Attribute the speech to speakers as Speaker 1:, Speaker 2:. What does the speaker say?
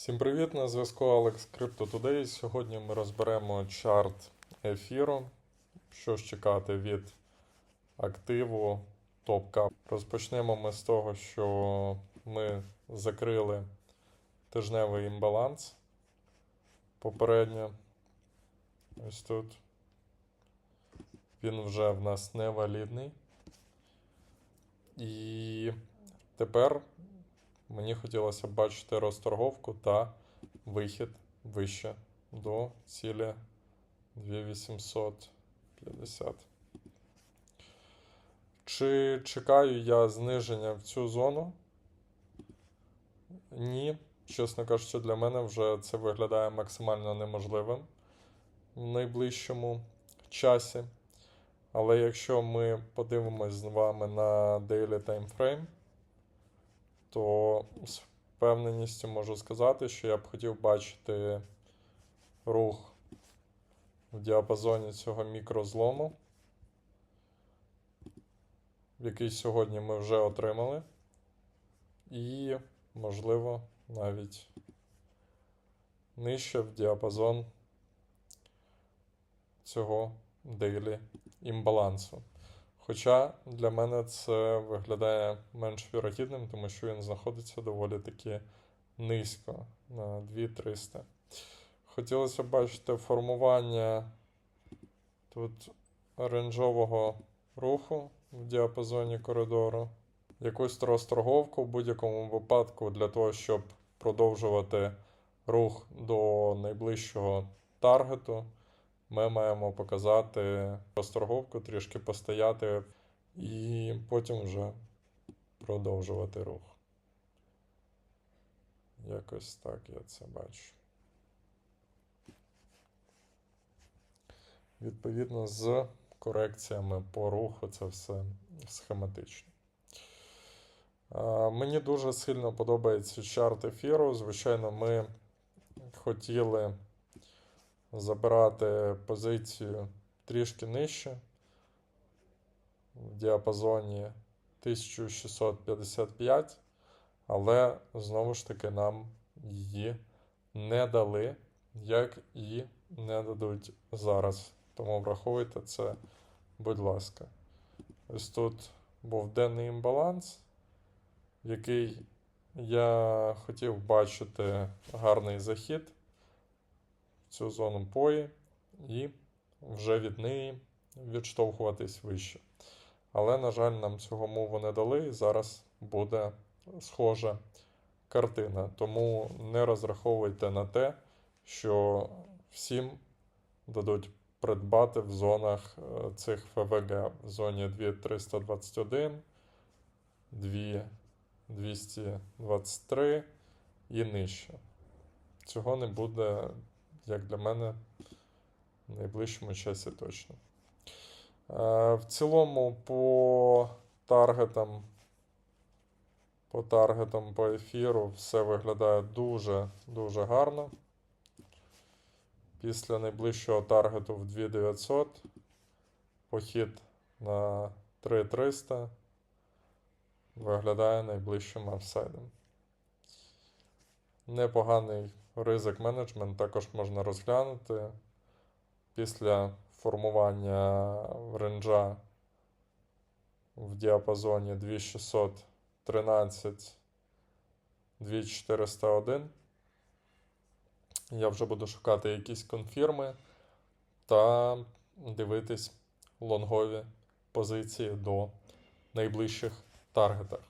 Speaker 1: Всім привіт! На зв'язку Alex Crypto Today. Сьогодні ми розберемо чарт ефіру. Що ж чекати від активу TopCap. Розпочнемо ми з того, що ми закрили тижневий імбаланс попередньо. Ось тут. Він вже в нас невалідний. І тепер Мені хотілося бачити розторговку та вихід вище до цілі 2850. Чи чекаю я зниження в цю зону? Ні. Чесно кажучи, для мене вже це виглядає максимально неможливим в найближчому часі. Але якщо ми подивимось з вами на Daily Time Frame, то з впевненістю можу сказати, що я б хотів бачити рух в діапазоні цього мікрозлому, який сьогодні ми вже отримали, і, можливо, навіть нижче в діапазон цього дейлі імбалансу. Хоча для мене це виглядає менш вірогідним, тому що він знаходиться доволі таки низько на 2300. Хотілося б бачити формування тут ренджового руху в діапазоні коридору, якусь розторговку в будь-якому випадку для того, щоб продовжувати рух до найближчого таргету ми маємо показати розторговку, трішки постояти і потім вже продовжувати рух. Якось так я це бачу. Відповідно, з корекціями по руху це все схематично. Мені дуже сильно подобається чарт ефіру. Звичайно, ми хотіли забирати позицію трішки нижче в діапазоні 1655, але знову ж таки нам її не дали, як і не дадуть зараз. Тому враховуйте це, будь ласка. Ось тут був денний імбаланс, який я хотів бачити гарний захід цю зону пої і вже від неї відштовхуватись вище. Але, на жаль, нам цього мову не дали, і зараз буде схожа картина. Тому не розраховуйте на те, що всім дадуть придбати в зонах е, цих ФВГ в зоні 2321, 2223 і нижче. Цього не буде як для мене, в найближчому часі точно. Е, В цілому, по таргетам, по таргетам по ефіру все виглядає дуже-дуже гарно. Після найближчого таргету в 2900 похід на 3300 виглядає найближчим апсайдом. Непоганий ризик менеджмент також можна розглянути після формування ренджа в діапазоні 2613 2401. Я вже буду шукати якісь конфірми та дивитись лонгові позиції до найближчих таргетах.